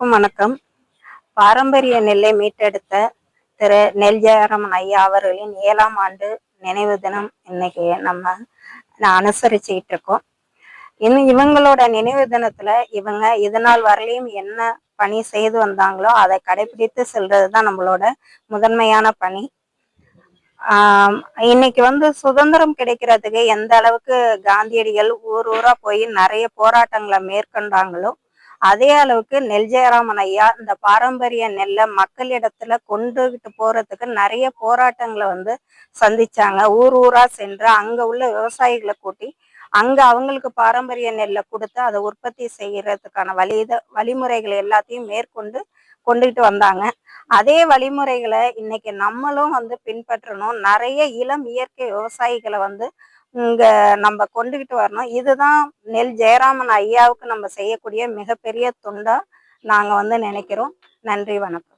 அனைவருக்கும் வணக்கம். பாரம்பரிய நெல்லை மீட்டெடுத்த திரு நெல் ஜெயராமன் ஐயா அவர்களின் ஏழாம் ஆண்டு நினைவு தினம் இன்னைக்கு நம்ம அனுசரிச்சுக்கிட்டு இருக்கோம். இன்னும் இவங்களோட நினைவு தினத்துல இவங்க இது நாள் வரலையும் என்ன பணி செய்து வந்தாங்களோ அதை கடைபிடித்து செல்றது தான் நம்மளோட முதன்மையான பணி. ஆஹ் இன்னைக்கு வந்து சுதந்திரம் கிடைக்கிறதுக்கு எந்த அளவுக்கு காந்தியடிகள் ஊர் ஊரா போய் நிறைய போராட்டங்களை மேற்கொண்டாங்களோ அதே அளவுக்கு நெல் ஜெயராமன் ஐயா இந்த பாரம்பரிய நெல்லை மக்களிடத்துல கொண்டுகிட்டு போறதுக்கு நிறைய போராட்டங்களை வந்து சந்திச்சாங்க. ஊர் ஊரா சென்று அங்க உள்ள விவசாயிகளை கூட்டி அங்க அவங்களுக்கு பாரம்பரிய நெல்லை கொடுத்து அதை உற்பத்தி செய்யறதுக்கான வழி வழிமுறைகளை எல்லாத்தையும் மேற்கொண்டு கொண்டுகிட்டு வந்தாங்க. அதே வழிமுறைகளை இன்னைக்கு நம்மளும் வந்து பின்பற்றணும். நிறைய இளம் இயற்கை விவசாயிகளை வந்து இங்க நம்ம கொண்டுகிட்டு வரணும். இதுதான் நெல் ஜெயராமன் ஐயாவுக்கு நம்ம செய்யக்கூடிய மிகப்பெரிய தொண்டா நாங்க வந்து நினைக்கிறோம். நன்றி வணக்கம்.